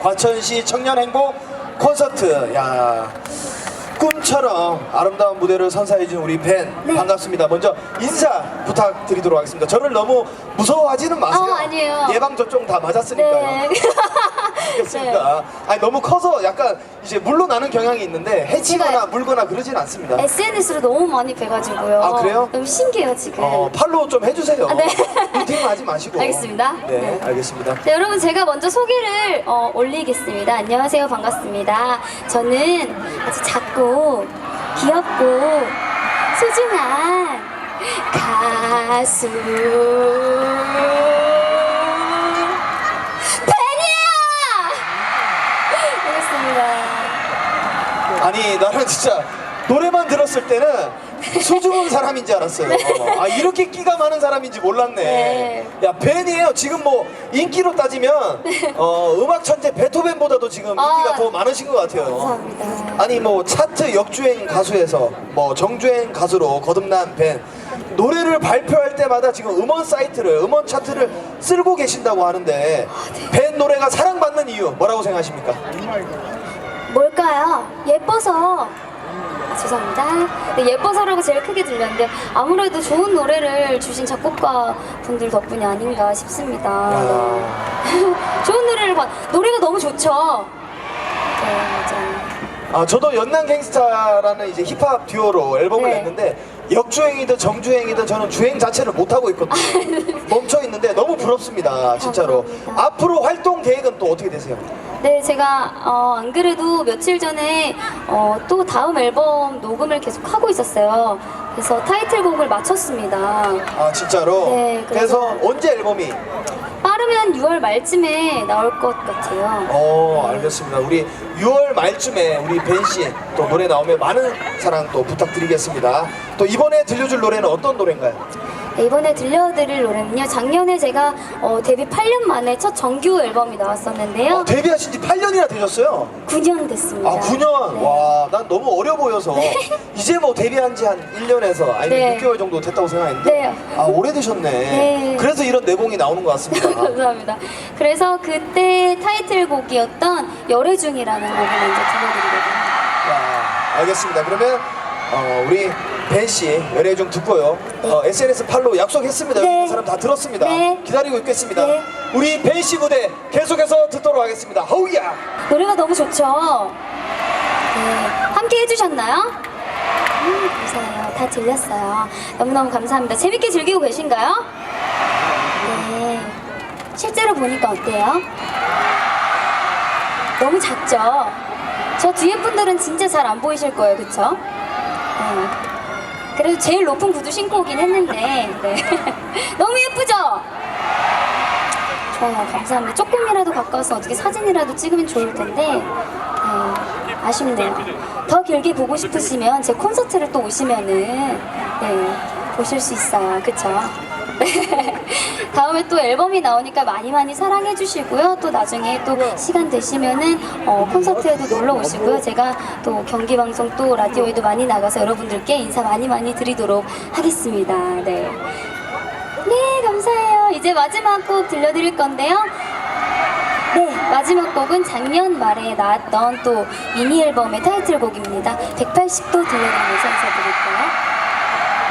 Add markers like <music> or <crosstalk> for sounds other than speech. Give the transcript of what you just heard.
과천시 청년행복 콘서트 야 꿈처럼 아름다운 무대를 선사해준 우리 벤 네. 반갑습니다. 먼저 인사 부탁드리도록 하겠습니다. 저를 너무 무서워하지는 마세요. 어, 아니에요. 예방 접종 다 맞았으니까요. 네. <laughs> 알겠습니다. 아니 너무 커서 약간 이제 물러나는 경향이 있는데 해치거나 제가- 물거나 그러진 않습니다. SNS로 너무 많이 뵈가지고요. 아, 그래요? 너무 신기해요 지금. 어, 팔로우 좀 해주세요. 아, 네. 미팅 하지 마시고. 알겠습니다. 네, 네. 알겠습니다. 자, 여러분 제가 먼저 소개를 어, 올리겠습니다. 안녕하세요, 반갑습니다. 저는 아주 작고 귀엽고 소중한 가수 팬이에요. 반갑습니다. 아니 나는 <laughs> 진짜 노래만 들었을 때는 소중한 사람인 줄 알았어요. 어, <laughs> 아 이렇게 끼가 많은 사람인지 몰랐네. 네. 야 벤이에요. 지금 뭐 인기로 따지면 <laughs> 어, 음악 천재 베토벤보다도 지금 인기가 아. 더 많으신 것 같아요. 감사합니다. 아니 뭐 차트 역주행 가수에서 뭐 정주행 가수로 거듭난 벤 노래를 발표할 때마다 지금 음원 사이트를 음원 차트를 쓸고 계신다고 하는데 벤 노래가 사랑받는 이유 뭐라고 생각하십니까? 뭘까요? 예뻐서. 아, 죄송합니다. 네, 예뻐서라고 제일 크게 들렸는데 아무래도 좋은 노래를 주신 작곡가 분들 덕분이 아닌가 싶습니다. 아. 네. <laughs> 좋은 노래를 봐. 노래가 너무 좋죠. 네, 맞아요. 아 저도 연남 갱스타라는 이제 힙합 듀오로 앨범을 네. 냈는데 역주행이든 정주행이든 저는 주행 자체를 못 하고 있거든요. <laughs> 멈춰 있는데 너무 부럽습니다, 진짜로. 감사합니다. 앞으로 활동 계획은 또 어떻게 되세요? 네, 제가 어, 안 그래도 며칠 전에 어, 또 다음 앨범 녹음을 계속 하고 있었어요. 그래서 타이틀곡을 마쳤습니다. 아 진짜로? 네, 그래서 그래서- 언제 앨범이? 빠르면 6월 말쯤에 나올 것 같아요. 어 알겠습니다. 우리 6월 말쯤에 우리 벤씨 또 노래 나오면 많은 사랑 또 부탁드리겠습니다. 또 이번에 들려줄 노래는 어떤 노래인가요? 네, 이번에 들려드릴 노래는요. 작년에 제가 어, 데뷔 8년 만에 첫 정규 앨범이 나왔었는데요. 어, 데뷔하신 지 8년이나 되셨어요? 9년 됐습니다. 아 9년? 네. 와, 난 너무 어려 보여서 <laughs> 이제 뭐 데뷔한 지 한 1년에서 아니면 네. 6개월 정도 됐다고 생각했는데 네. 아 오래되셨네. 네. 그래서 이런 내공이 나오는 것 같습니다. <laughs> 감사합니다. 그래서 그때 타이틀곡이었던 열애 중이라는 곡을 먼저 들려드리거든요. 야, 알겠습니다. 그러면 어, 우리 벤씨 열애 좀 듣고요. 어, SNS 팔로 약속했습니다. 여기 네. 사람 다 들었습니다. 네. 기다리고 있겠습니다. 네. 우리 벤 씨 무대 계속해서 듣도록 하겠습니다. 허우야. 노래가 너무 좋죠? 네. 함께 해주셨나요? 음, 감사해요. 다 들렸어요. 너무너무 감사합니다. 재밌게 즐기고 계신가요? 네. 실제로 보니까 어때요? 너무 작죠? 저 뒤에 분들은 진짜 잘 안 보이실 거예요, 그쵸? 네. 그래도 제일 높은 구두 신고 오긴 했는데, 네. <laughs> 너무 예쁘죠? 좋아요, 감사합니다. 조금이라도 가까워서 어떻게 사진이라도 찍으면 좋을 텐데, 네, 아쉽네요. 더 길게 보고 싶으시면 제 콘서트를 또 오시면은, 네, 보실 수 있어요. 그쵸? <laughs> 네. 다음에 또 앨범이 나오니까 많이 많이 사랑해 주시고요. 또 나중에 또 시간 되시면은 어, 콘서트에도 놀러 오시고요. 제가 또 경기 방송 또 라디오에도 많이 나가서 여러분들께 인사 많이 많이 드리도록 하겠습니다. 네. 네, 감사해요. 이제 마지막 곡 들려드릴 건데요. 네, 마지막 곡은 작년 말에 나왔던 또 미니 앨범의 타이틀곡입니다. 180도 들려드리면서 인사드릴게요.